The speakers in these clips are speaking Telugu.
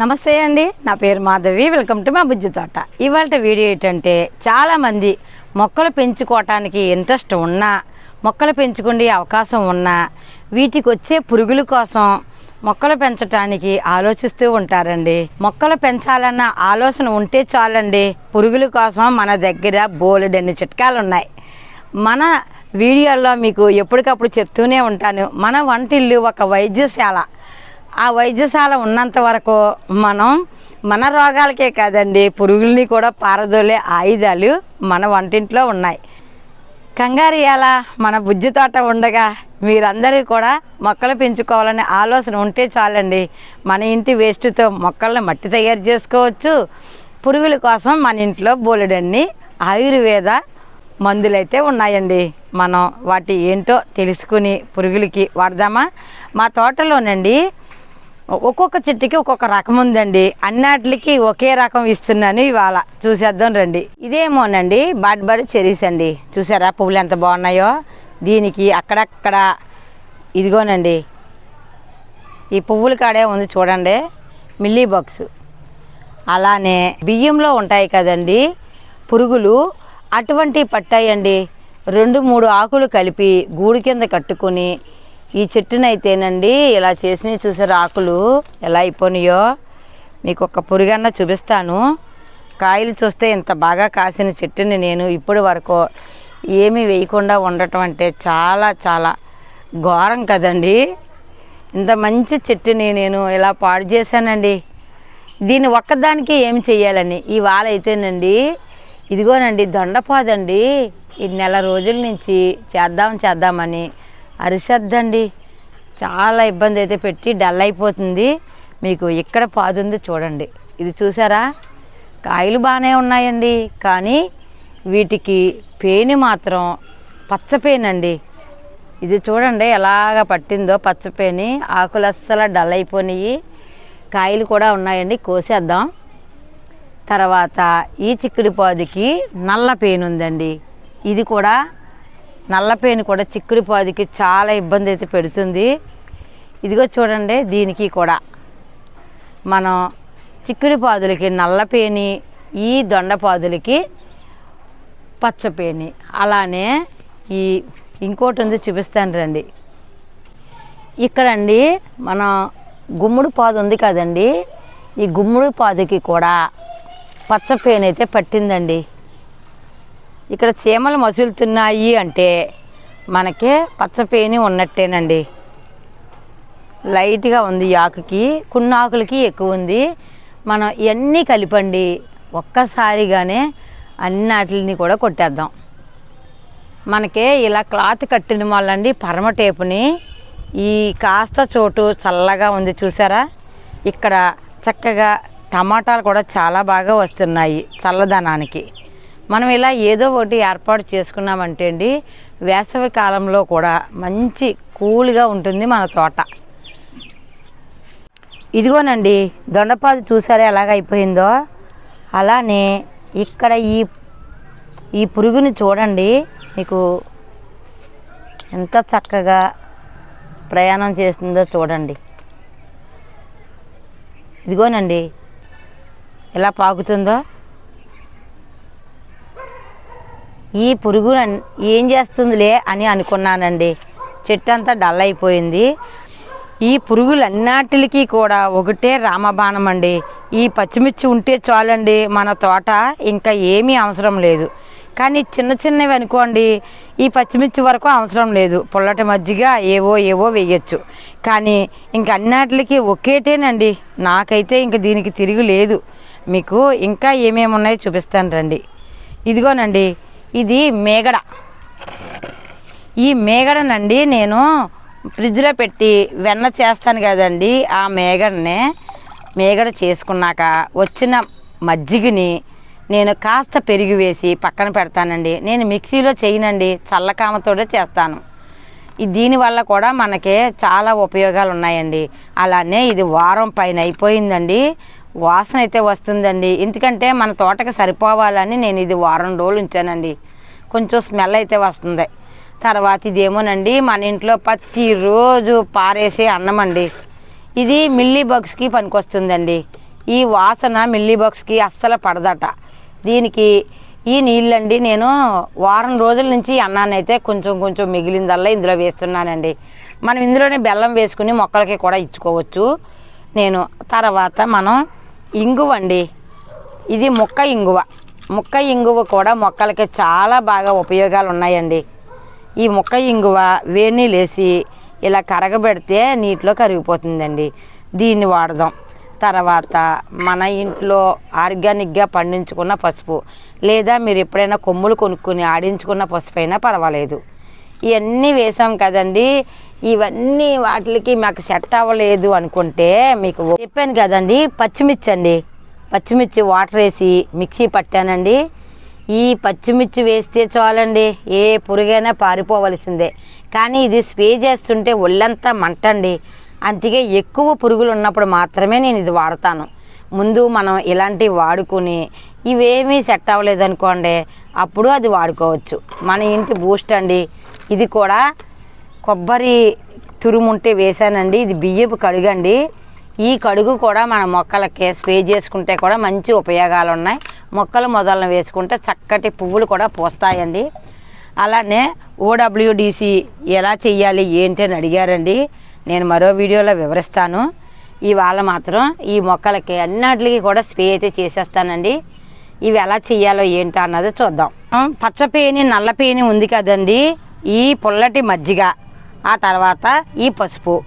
నమస్తే అండి నా పేరు మాధవి వెల్కమ్ టు మా బుజ్జి తోట. ఇవాళ వీడియో ఏంటంటే చాలామంది మొక్కలు పెంచుకోవటానికి ఇంట్రెస్ట్ ఉన్నా మొక్కలు పెంచుకునే అవకాశం ఉన్నా వీటికి వచ్చే పురుగుల కోసం మొక్కలు పెంచటానికి ఆలోచిస్తూ ఉంటారండి. మొక్కలు పెంచాలన్న ఆలోచన ఉంటే చాలండి పురుగుల కోసం మన దగ్గర బోలెడన్ని చిట్కాలు ఉన్నాయి మన వీడియోల్లో మీకు ఎప్పటికప్పుడు చెప్తూనే ఉంటాను మన వంటిల్లు ఒక వైద్యశాల ఆ వైద్యశాల ఉన్నంత వరకు మనం మన రోగాలకే కాదండి పురుగుల్ని కూడా పారదోలే ఆయుధాలు మన వంటింట్లో ఉన్నాయి. కంగారు ఎలా మన బుజ్జి తోట ఉండగా మీరందరూ కూడా మొక్కలు పెంచుకోవాలనే ఆలోచన ఉంటే చాలండి. మన ఇంటి వేస్ట్తో మొక్కలను మట్టి తయారు చేసుకోవచ్చు. పురుగుల కోసం మన ఇంట్లో బోలెడన్ని ఆయుర్వేద మందులైతే ఉన్నాయండి. మనం వాటి ఏంటో తెలుసుకుని పురుగులకి వాడదామా? మా తోటలోనండి ఒక్కొక్క చెట్టుకి ఒక్కొక్క రకం ఉందండి. అన్నిటికి ఒకే రకం ఇస్తున్నాను ఇవాళ. చూసేద్దాం రండి. ఇదేమోనండి బాడ్ బడ్ చెరీస్ అండి. చూసారా పువ్వులు ఎంత బాగున్నాయో? దీనికి అక్కడక్కడ ఇదిగోనండి. ఈ పువ్వుల కాడే ఉంది చూడండి మిల్లీ బాక్స్. అలానే బియ్యంలో ఉంటాయి కదండి పురుగులు. అటువంటి పట్టాయండి. రెండు మూడు ఆకులు కలిపి గూడు కింద కట్టుకొని ఈ చెట్టునైతేనండి ఇలా చేసినవి చూసారు ఆకులు ఎలా అయిపోయినాయో మీకు ఒక పురుగన్న చూపిస్తాను. కాయలు చూస్తే ఇంత బాగా కాసిన చెట్టుని నేను ఇప్పటి వరకు ఏమీ వేయకుండా ఉండటం అంటే చాలా చాలా ఘోరం కదండి. ఇంత మంచి చెట్టుని నేను ఇలా పాడు చేశానండి. దీన్ని ఒక్కదానికి ఏమి చెయ్యాలని ఇవాళ అయితేనండి ఇదిగోనండి దొండపాదండి. ఈ నెల రోజుల నుంచి చేద్దాం చేద్దామని అరిసద్దండి. చాలా ఇబ్బంది అయితే పెట్టి డల్ అయిపోతుంది. మీకు ఇక్కడ పాదుంది చూడండి. ఇది చూసారా? కాయలు బాగానే ఉన్నాయండి. కానీ వీటికి పేని మాత్రం పచ్చపేనండి ఇది చూడండి ఎలాగ పట్టిందో పచ్చపేని ఆకులు అస్సలు డల్ అయిపోయినాయి కాయలు కూడా ఉన్నాయండి. కోసేద్దాం. తర్వాత ఈ చిక్కుడు పాదుకి నల్ల పేను ఉందండి ఇది కూడా నల్ల పేను కూడా చిక్కుడు పాదుకి చాలా ఇబ్బంది అయితే పెడుతుంది. ఇదిగో చూడండి దీనికి కూడా మనం చిక్కుడు పాదులకి నల్ల పేని ఈ దొండపాదులకి పచ్చపేని అలానే ఈ ఇంకోటి ఉంది చూపిస్తాను రండి. ఇక్కడండి మన గుమ్మడి పాదు ఉంది కదండి. ఈ గుమ్మడి పాదుకి కూడా పచ్చపేను అయితే పట్టిందండి. ఇక్కడ చీమలు మసులుతున్నాయి అంటే మనకే పచ్చపేని ఉన్నట్టేనండి. లైట్గా ఉంది ఆకుకి కొన్ని ఆకులకి ఎక్కువ ఉంది. మనం ఇవన్నీ కలిపండి ఒక్కసారిగానే అన్నిటిని కూడా కొట్టేద్దాం. మనకే ఇలా క్లాత్ కట్టిన వాళ్ళండి పరమ టేపుని. ఈ కాస్త చోటు చల్లగా ఉంది చూసారా? ఇక్కడ చక్కగా టమాటాలు కూడా చాలా బాగా వస్తున్నాయి చల్లదనానికి. మనం ఇలా ఏదో ఒకటి ఏర్పాటు చేసుకున్నామంటే అండి వేసవి కాలంలో కూడా మంచి కూల్గా ఉంటుంది మన తోట. ఇదిగోనండి దొండపాది చూసారే ఎలాగ అయిపోయిందో? అలానే ఇక్కడ ఈ ఈ పురుగుని చూడండి మీకు ఎంత చక్కగా ప్రయాణం చేస్తుందో చూడండి. ఇదిగోనండి ఎలా పాకుతుందో? ఈ పురుగు ఏం చేస్తుందిలే అని అనుకున్నానండి. చెట్టు అంతా డల్ అయిపోయింది. ఈ పురుగులన్నిటికి కూడా ఒకటే రామబాణం అండి ఈ పచ్చిమిర్చి ఉంటే చాలండి మన తోట ఇంకా ఏమీ అవసరం లేదు. కానీ చిన్న చిన్నవి అనుకోండి ఈ పచ్చిమిర్చి వరకు అవసరం లేదు. పుల్లటి మజ్జిగ ఏవో ఏవో వేయచ్చు. కానీ ఇంక అన్నిటికీ ఒకేటేనండి. నాకైతే ఇంక దీనికి తిరిగి లేదు. మీకు ఇంకా ఏమేమి ఉన్నాయో చూపిస్తాను రండి. ఇదిగోనండి ఇది మేగడ. ఈ మేగడనండి నేను ఫ్రిడ్జ్లో పెట్టి వెన్న చేస్తాను కదండి ఆ మేగడనే. మేగడ చేసుకున్నాక వచ్చిన మజ్జిగని నేను కాస్త పెరిగి వేసి పక్కన పెడతానండి. నేను మిక్సీలో చేయనండి చల్లకామతోనే చేస్తాను. దీనివల్ల కూడా మనకి చాలా ఉపయోగాలు ఉన్నాయండి అలానే ఇది వారం పైన అయిపోయిందండి. వాసన అయితే వస్తుందండి. ఎందుకంటే మన తోటకి సరిపోవాలని నేను ఇది వారం రోజులు ఉంచానండి. కొంచెం స్మెల్ అయితే వస్తుంది. తర్వాత ఇదేమోనండి మన ఇంట్లో ప్రతిరోజు పారేసే అన్నం అండి ఇది మిల్లీ బగ్స్కి పనికొస్తుందండి. ఈ వాసన మిల్లీ బాక్స్కి అస్సలు పడదట. దీనికి ఈ నీళ్ళండి నేను వారం రోజుల నుంచి అన్నానైతే కొంచెం కొంచెం మిగిలిందల్లా ఇందులో వేస్తున్నానండి. మనం ఇందులోనే బెల్లం వేసుకుని మొక్కలకి కూడా ఇచ్చుకోవచ్చు. నేను తర్వాత మనం ఇంగువ అండి. ఇది ముక్క ఇంగువ. ముక్క ఇంగువ కూడా మొక్కలకి చాలా బాగా ఉపయోగాలు ఉన్నాయండి ఈ మొక్క ఇంగువ వేడి లేసి ఇలా కరగబెడితే నీటిలో కరిగిపోతుందండి. దీన్ని వాడదాం. తర్వాత మన ఇంట్లో ఆర్గానిక్గా పండించుకున్న పసుపు. లేదా మీరు ఎప్పుడైనా కొమ్ములు కొనుక్కుని ఆడించుకున్న పసుపు అయినా పర్వాలేదు. ఇవన్నీ వేసాం కదండి. ఇవన్నీ వాటికి మాకు సెట్ అవ్వలేదు అనుకుంటే మీకు చెప్పాను కదండి పచ్చిమిర్చి అండి. పచ్చిమిర్చి వాటర్ వేసి మిక్సీ పట్టానండి. ఈ పచ్చిమిర్చి వేస్తే చాలండి ఏ పురుగైనా పారిపోవలసిందే. కానీ ఇది స్ప్రే చేస్తుంటే ఒళ్ళంతా మంటండి. అందుకే ఎక్కువ పురుగులు ఉన్నప్పుడు మాత్రమే నేను ఇది వాడతాను. ముందు మనం ఇలాంటివి వాడుకుని ఇవేమీ సెట్ అవ్వలేదనుకోండి అప్పుడు అది వాడుకోవచ్చు. మన ఇంటి బూస్ట్ అండి. ఇది కూడా కొబ్బరి తురుముంటే వేసానండి. ఇది బియ్యపు కడుగండి. ఈ కడుగు కూడా మన మొక్కలకి స్ప్రే చేసుకుంటే కూడా మంచి ఉపయోగాలు ఉన్నాయి మొక్కలు మొదలను వేసుకుంటే చక్కటి పువ్వులు కూడా పూస్తాయండి. అలానే ఓడబ్ల్యూడిసి ఎలా చేయాలి ఏంటి అని అడిగారండి. నేను మరో వీడియోలో వివరిస్తాను. ఇవాళ మాత్రం ఈ మొక్కలకి అన్నిటికీ కూడా స్ప్రే అయితే చేసేస్తానండి. ఇవి ఎలా చేయాలో ఏంటో అన్నది చూద్దాం. పచ్చపేని నల్లపేని ఉంది కదండి. ఈ పుల్లటి మజ్జిగ ఆ తర్వాత ఈ పసుపు.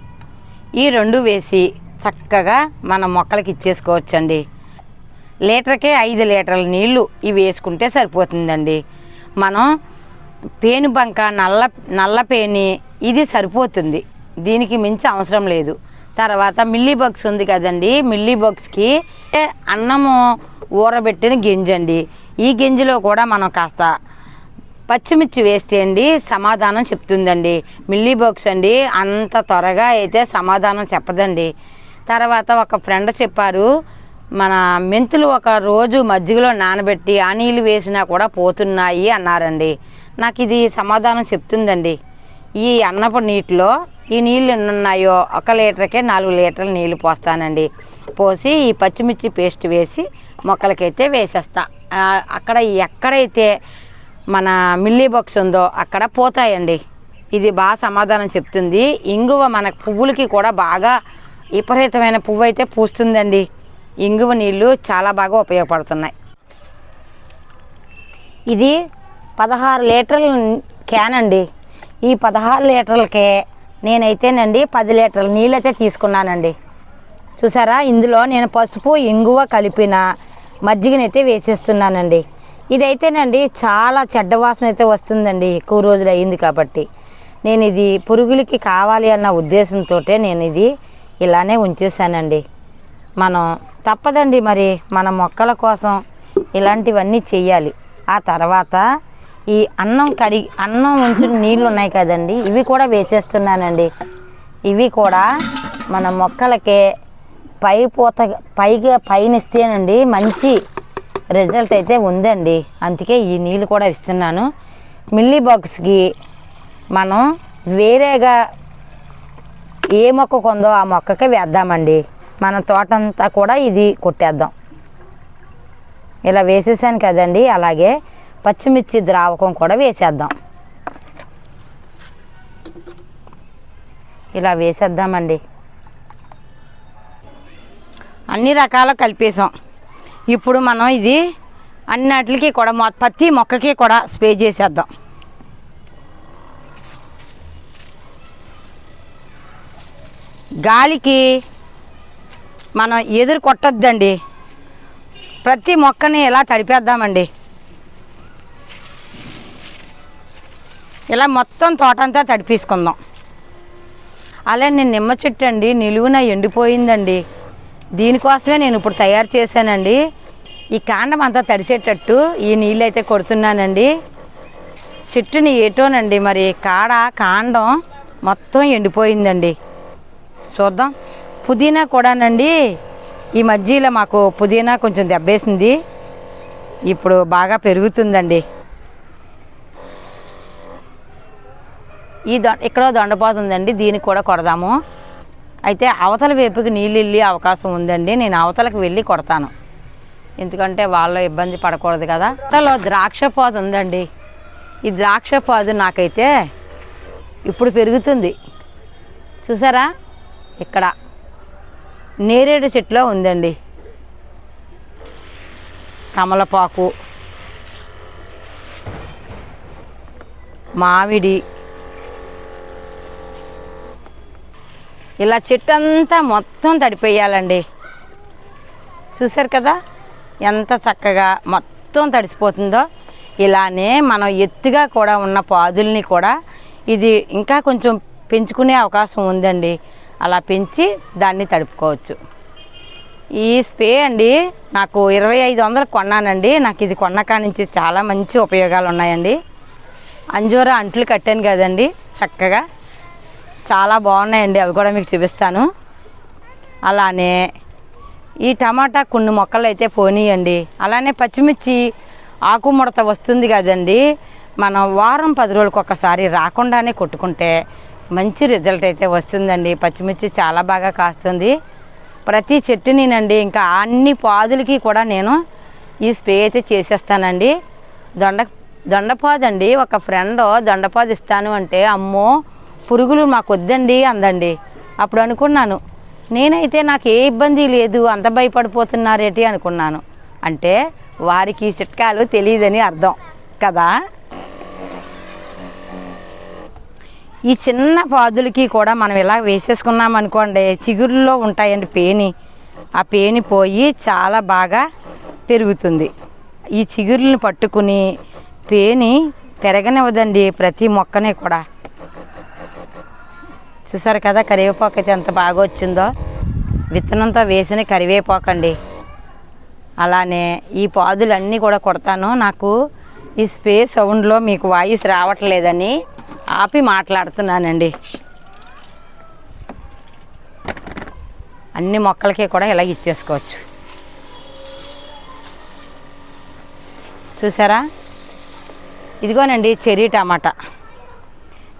ఈ రెండు వేసి చక్కగా మన మొక్కలకి ఇచ్చేసుకోవచ్చండి. లీటర్కే ఐదు లీటర్ల నీళ్ళు ఇవి వేసుకుంటే సరిపోతుందండి. మనం పేను బంక నల్ల నల్ల పేని ఇది సరిపోతుంది. దీనికి మించి అవసరం లేదు. తర్వాత మిల్లీ బగ్స్ ఉంది కదండి. మిల్లీ బగ్స్కి అన్నము ఊరబెట్టిన గింజండి. ఈ గింజలో కూడా మనం కాస్త పచ్చిమిర్చి వేస్తే అండి సమాధానం చెప్తుందండి. మిల్లీ బాక్స్ అండి అంత త్వరగా అయితే సమాధానం చెప్పదండి. తర్వాత ఒక ఫ్రెండ్ చెప్పారు మన మెంతులు ఒక రోజు మజ్జిగలో నానబెట్టి ఆ నీళ్ళు వేసినా కూడా పోతున్నాయి అన్నారండి. నాకు ఇది సమాధానం చెప్తుందండి. ఈ అన్నపు నీటిలో ఈ నీళ్ళు ఉన్నాయో ఒక లీటర్కే నాలుగు లీటర్ల నీళ్ళు పోస్తానండి. పోసి ఈ పచ్చిమిర్చి పేస్ట్ వేసి మొక్కలకైతే వేసేస్తా. అక్కడ ఎక్కడైతే మన మిల్లీ బాక్స్ ఉందో అక్కడ పోతాయండి. ఇది బాగా సమాధానం చెప్తుంది. ఇంగువ మన పువ్వులకి కూడా బాగా విపరీతమైన పువ్వు అయితే పూస్తుందండి. ఇంగువ నీళ్ళు చాలా బాగా ఉపయోగపడుతున్నాయి. ఇది పదహారు లీటర్ల క్యాన్ అండి. ఈ పదహారు లీటర్లకే నేనైతేనండి పది లీటర్ల నీళ్ళు అయితే తీసుకున్నానండి. చూసారా? ఇందులో నేను పసుపు ఇంగువ కలిపిన మజ్జిగనైతే వేసేస్తున్నానండి. ఇదైతేనండి చాలా చెడ్డ వాసన అయితే వస్తుందండి. ఎక్కువ రోజులు అయింది కాబట్టి. నేను ఇది పురుగులకి కావాలి అన్న ఉద్దేశంతో నేను ఇది ఇలానే ఉంచేసానండి మనం తప్పదండి మరి మన మొక్కల కోసం ఇలాంటివన్నీ చేయాలి ఆ తర్వాత ఈ అన్నం కడిగి అన్నం ఉంచిన నీళ్ళు ఉన్నాయి కదండి ఇవి కూడా వేసేస్తున్నానండి. ఇవి కూడా మన మొక్కలకే పై పూత పైగా పైన ఇస్తేనండి మంచి రిజల్ట్ అయితే ఉందండి. అందుకే ఈ నీళ్ళు కూడా ఇస్తున్నాను. మిల్లీ బాక్స్కి మనం వేరేగా ఏ మొక్క కొందో ఆ మొక్కకి వేద్దామండి. మన తోటంతా కూడా ఇది కొట్టేద్దాం. ఇలా వేసేసాను కదండి. అలాగే పచ్చిమిర్చి ద్రావకం కూడా వేసేద్దాం. ఇలా వేసేద్దామండి. అన్ని రకాల కలిపేసాం. ఇప్పుడు మనం ఇది అన్నిటికి కూడా ప్రతి మొక్కకి కూడా స్ప్రే చేసేద్దాం. గాలికి మనం ఎదురు కొట్టద్దండి. ప్రతి మొక్కని ఇలా తడిపేద్దామండి. ఇలా మొత్తం తోటంతా తడిపేసుకుందాం. అలా నేను నిమ్మ చెట్టు అండి నిలువున ఎండిపోయిందండి. దీనికోసమే నేను ఇప్పుడు తయారు చేశానండి. ఈ కాండం అంతా తడిసేటట్టు ఈ నీళ్ళు అయితే కొడుతున్నానండి. చెట్టుని ఏటోనండి మరి కాడ కాండం మొత్తం ఎండిపోయిందండి. చూద్దాం. పుదీనా కూడానండి ఈ మధ్యలో మాకు పుదీనా కొంచెం దెబ్బేసింది. ఇప్పుడు బాగా పెరుగుతుందండి. ఈ దొ ఇక్కడ దొండపోతుందండి దీనికి కూడా కొడదాము. అయితే అవతల వైపుకి నీళ్ళు వెళ్ళే అవకాశం ఉందండి. నేను అవతలకు వెళ్ళి కొడతాను. ఎందుకంటే వాళ్ళు ఇబ్బంది పడకూడదు కదా. అట్టలో ద్రాక్ష పాదు ఉందండి. ఈ ద్రాక్ష పాదు నాకైతే ఇప్పుడు పెరుగుతుంది. చూసారా? ఇక్కడ నేరేడు చెట్లో ఉందండి. తమలపాకు మామిడి ఇలా చెట్టు అంతా మొత్తం తడిపేయాలండి. చూసారు కదా? ఎంత చక్కగా మొత్తం తడిసిపోతుందో. ఇలానే మనం ఎత్తుగా కూడా ఉన్న పాదుల్ని కూడా ఇది ఇంకా కొంచెం పెంచుకునే అవకాశం ఉందండి. అలా పెంచి దాన్ని తడుపుకోవచ్చు. ఈ స్ప్రే అండి నాకు ఇరవై ఐదు వందలు కొన్నానండి. నాకు ఇది కొన్నకా నుంచి చాలా మంచి ఉపయోగాలు ఉన్నాయండి. అంజూరా అంట్లు కట్టాను కదండి చక్కగా. చాలా బాగున్నాయండి అవి కూడా మీకు చూపిస్తాను. అలానే ఈ టమాటా కొన్ని మొక్కలు అయితే పోనీయండి. అలానే పచ్చిమిర్చి ఆకు ముడత వస్తుంది కదండి. మనం వారం పది రోజులకు ఒకసారి రాకుండానే కొట్టుకుంటే మంచి రిజల్ట్ అయితే వస్తుందండి. పచ్చిమిర్చి చాలా బాగా కాస్తుంది. ప్రతి చెట్టునినండి ఇంకా అన్ని పాదులకి కూడా నేను ఈ స్ప్రే అయితే చేసేస్తానండి. దొండ దొండపాదండి. ఒక ఫ్రెండ్ దొండపాదు ఇస్తాను అంటే అమ్మో పురుగులు మాకు వద్దండి అందండి. అప్పుడు అనుకున్నాను నేనైతే నాకు ఏ ఇబ్బంది లేదు అంత భయపడిపోతున్నారేటి అనుకున్నాను. అంటే వారికి చిట్కాలు తెలియదని అర్థం కదా? ఈ చిన్న పాదులకి కూడా మనం ఇలా వేసేసుకున్నాం అనుకోండి చిగురులో ఉంటాయండి పేని. ఆ పేని పోయి చాలా బాగా పెరుగుతుంది. ఈ చిగురులను పట్టుకుని పేని పెరగనివ్వదండి ప్రతి మొక్కని కూడా. చూసారు కదా కరివేపాకు అయితే ఎంత బాగా వచ్చిందో. విత్తనంతో వేసిన కరివేపాకు అండి అలానే ఈ పాదులన్నీ కూడా కొడతాను. నాకు ఈ స్పేస్ సౌండ్లో మీకు వాయిస్ రావట్లేదని ఆపి మాట్లాడుతున్నానండి. అన్ని మొక్కలకి కూడా ఇలా ఇచ్చేసుకోవచ్చు. చూసారా? ఇదిగోనండి చెర్రీ టమాటా.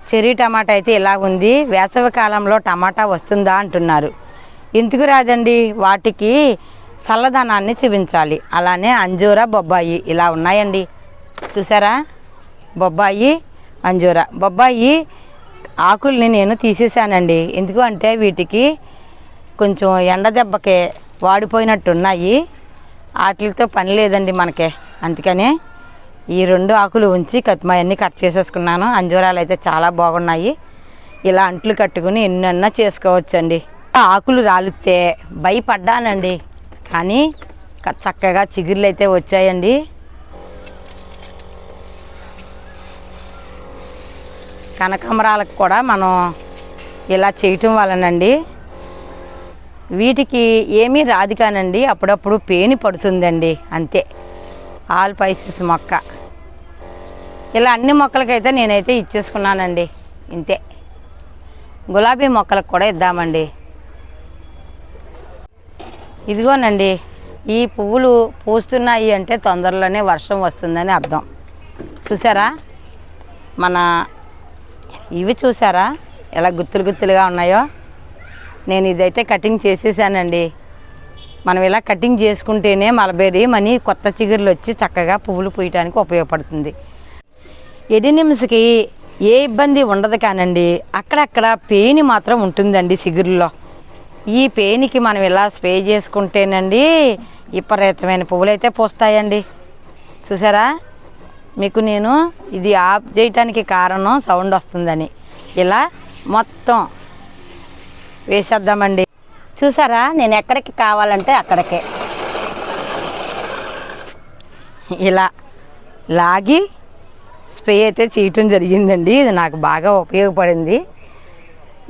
చెర్రీ టమాటా అయితే ఇలా ఉంది వేసవి కాలంలో టమాటా వస్తుందా అంటున్నారు. ఎందుకు రాదండి? వాటికి చల్లదనాన్ని చూపించాలి. అలానే అంజూరా బొబ్బాయి ఇలా ఉన్నాయండి. చూసారా? బొబ్బాయి అంజూరా. బొబ్బాయి ఆకుల్ని నేను తీసేసానండి ఎందుకు అంటే వీటికి కొంచెం ఎండ దెబ్బకి వాడిపోయినట్టు ఉన్నాయి వాటితో పని లేదండి మనకే. అందుకనే ఈ రెండు ఆకులు ఉంచి కత్తిమాయన్ని కట్ చేసేసుకున్నాను. అంజూరాలు అయితే చాలా బాగున్నాయి. ఇలా అంట్లు కట్టుకుని ఎన్నెన్నో చేసుకోవచ్చండి. ఆకులు రాలితే భయపడ్డానండి. కానీ చక్కగా చిగుర్లు అయితే వచ్చాయండి. కనకాంబరాలకు కూడా మనం ఇలా చేయటం వలనండి వీటికి ఏమీ రాదు కానండి. అప్పుడప్పుడు పేని పడుతుందండి. అంతే. ఆల్ పైసెస్ మొక్క. ఇలా అన్ని మొక్కలకైతే నేనైతే ఇచ్చేసుకున్నానండి. ఇంతే. గులాబీ మొక్కలకు కూడా ఇద్దామండి. ఇదిగోనండి ఈ పువ్వులు పూస్తున్నాయి అంటే తొందరలోనే వర్షం వస్తుందని అర్థం. చూసారా? మన ఇవి చూసారా? ఎలా గుత్తులు గుత్తులుగా ఉన్నాయో? నేను ఇదైతే కటింగ్ చేసేసానండి. మనం ఇలా కటింగ్ చేసుకుంటేనే మలబెర్రీ మనీ కొత్త చిగుర్లు వచ్చి చక్కగా పువ్వులు పూయటానికి ఉపయోగపడుతుంది. ఎడినిమ్స్కి ఏ ఇబ్బంది ఉండదు కానండి అక్కడక్కడ పేని మాత్రం ఉంటుందండి చిగురులో. ఈ పేనికి మనం ఇలా స్ప్రే చేసుకుంటేనండి విపరీతమైన పువ్వులు అయితే పూస్తాయండి. చూసారా? మీకు నేను ఇది ఆఫ్ చేయటానికి కారణం సౌండ్ వస్తుందని. ఇలా మొత్తం వేసేద్దామండి. చూసారా? నేను ఎక్కడికి కావాలంటే అక్కడికే. ఇలా లాగి స్ప్రే అయితే చేయటం జరిగిందండి. ఇది నాకు బాగా ఉపయోగపడింది.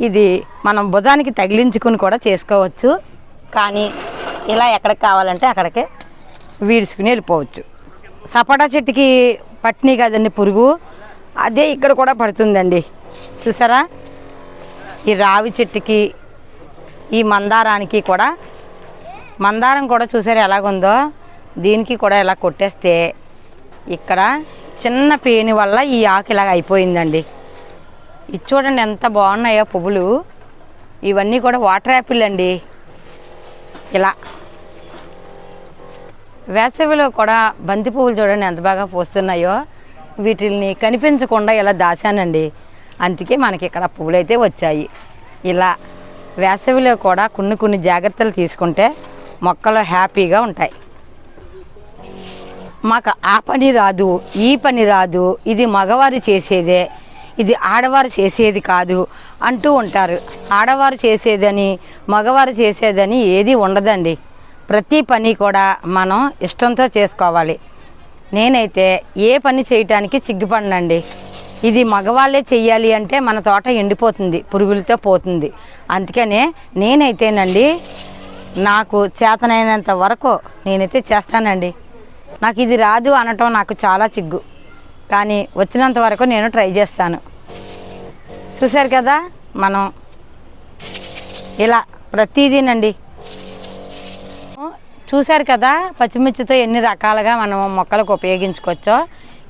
ఇది మనం భుజానికి తగిలించుకుని కూడా చేసుకోవచ్చు. కానీ ఇలా ఎక్కడికి కావాలంటే అక్కడికే వీడ్చుకుని వెళ్ళిపోవచ్చు. సపోటా చెట్టుకి పట్టినాయి కదండి పురుగు. అదే ఇక్కడ కూడా పడుతుందండి. చూసారా? ఈ రావి చెట్టుకి ఈ మందారానికి కూడా. మందారం కూడా చూసారు ఎలాగుందో? దీనికి కూడా ఇలా కొట్టేస్తే ఇక్కడ చిన్న పేని వల్ల ఈ ఆకు ఇలాగ అయిపోయిందండి. ఇది చూడండి ఎంత బాగున్నాయో పువ్వులు. ఇవన్నీ కూడా వాటర్ యాపిల్ అండి. ఇలా. వేసవిలో కూడా బంతి పువ్వులు చూడండి ఎంత బాగా పూస్తున్నాయో. వీటిల్ని కనిపించకుండా ఇలా దాచానండి. అందుకే మనకి ఇక్కడ పువ్వులు అయితే వచ్చాయి. ఇలా. వేసవిలో కూడా కొన్ని కొన్ని జాగ్రత్తలు తీసుకుంటే మొక్కలు హ్యాపీగా ఉంటాయి. మాకు ఆ పని రాదు ఈ పని రాదు ఇది మగవారు చేసేదే ఇది ఆడవారు చేసేది కాదు అంటూ ఉంటారు. ఆడవారు చేసేదని మగవారు చేసేదని ఏది ఉండదండి. ప్రతి పని కూడా మనం ఇష్టంతో చేసుకోవాలి. నేనైతే ఏ పని చేయటానికి సిగ్గుపడినండి. ఇది మగవాళ్ళే చెయ్యాలి అంటే మన తోట ఎండిపోతుంది పురుగులతో పోతుంది. అందుకనే నేనైతేనండి నాకు చేతనైనంత వరకు నేనైతే చేస్తానండి. నాకు ఇది రాదు అనటం నాకు చాలా చిగ్గు. కానీ వచ్చినంత వరకు నేను ట్రై చేస్తాను. చూశారు కదా మనం ఇలా ప్రతిదీనండి. చూశారు కదా పచ్చిమిర్చితో ఎన్ని రకాలుగా మనం మొక్కలకు ఉపయోగించుకోవచ్చో.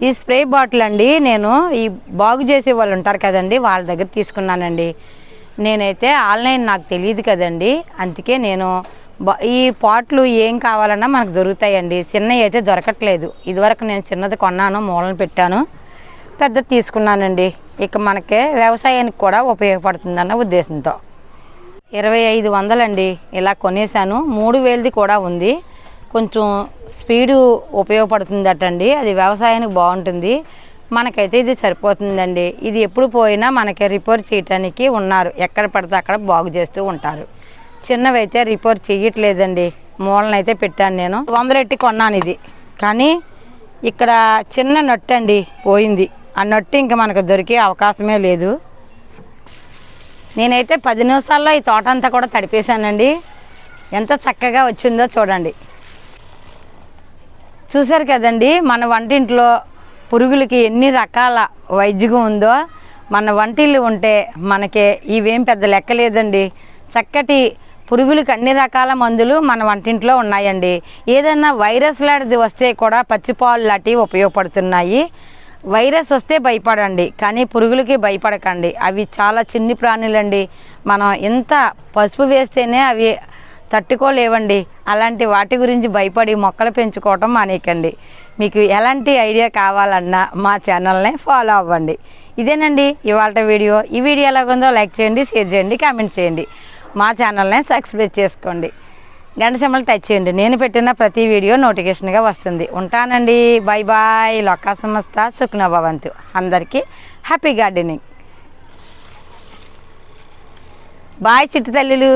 ఈ స్ప్రే బాటిల్ అండి నేను ఈ బాగు చేసే వాళ్ళు ఉంటారు కదండి వాళ్ళ దగ్గర తీసుకున్నానండి. నేనైతే ఆన్లైన్ నాకు తెలియదు కదండి అందుకే నేను బ- ఈ పాట్లు ఏం కావాలన్నా మనకు దొరుకుతాయండి. చిన్నవి అయితే దొరకట్లేదు. ఇదివరకు నేను చిన్నది కొన్నాను మూలన పెట్టాను. పెద్దది తీసుకున్నానండి. ఇక మనకి వ్యవసాయానికి కూడా ఉపయోగపడుతుందన్న ఉద్దేశంతో. ఇరవై ఐదు వందలండి ఇలా కొనేసాను మూడు వేలది కూడా ఉంది. కొంచెం స్పీడు ఉపయోగపడుతుందటండి. అది వ్యవసాయానికి బాగుంటుంది. మనకైతే ఇది సరిపోతుందండి. ఇది ఎప్పుడు పోయినా మనకి రిపేర్ చేయటానికి ఉన్నారు. ఎక్కడ పడితే అక్కడ బాగు చేస్తూ ఉంటారు. చిన్నవైతే రిపేర్ చేయట్లేదండి మూలనైతే పెట్టాను నేను. వందలెట్టి కొన్నాను ఇది. కానీ ఇక్కడ చిన్న నట్టు అండి పోయింది. ఆ నట్టు ఇంకా మనకు దొరికే అవకాశమే లేదు. నేనైతే పది నిమిషాల్లో ఈ తోట అంతా కూడా తడిపేశానండి. ఎంత చక్కగా వచ్చిందో చూడండి. చూశారు కదండి మన వంటింట్లో పురుగులకి ఎన్ని రకాల వైద్యం ఉందో మన వంటిల్లు ఉంటే మనకి ఇవేం పెద్ద లెక్క లేదండి. చక్కటి పురుగులకి అన్ని రకాల మందులు మన వంటింట్లో ఉన్నాయండి. ఏదైనా వైరస్ లాంటిది వస్తే కూడా పచ్చిపాలు లాంటివి ఉపయోగపడుతున్నాయి. వైరస్ వస్తే భయపడండి కానీ పురుగులకి భయపడకండి. అవి చాలా చిన్ని ప్రాణులండి. మనం ఎంత పసుపు వేస్తేనే అవి తట్టుకోలేవండి. అలాంటి వాటి గురించి భయపడి మొక్కలు పెంచుకోవటం మానేయకండి. మీకు ఎలాంటి ఐడియా కావాలన్నా మా ఛానల్ని ఫాలో అవ్వండి. ఇదేనండి ఇవాళ వీడియో. ఈ వీడియో ఎలాగుందో లైక్ చేయండి షేర్ చేయండి కామెంట్ చేయండి. మా ఛానల్ని సబ్స్క్రైబ్ చేసుకోండి. గంట సెమ్మలు టచ్ చేయండి. నేను పెట్టిన ప్రతి వీడియో నోటిఫికేషన్గా వస్తుంది. ఉంటానండి. బాయ్ బాయ్ లొక్కా సంస్థ సుఖ్న భవంతు అందరికీ హ్యాపీ గార్డెనింగ్. బాయ్ చిట్టు తల్లులు.